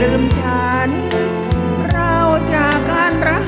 ลืมฉัน เราจากการรัก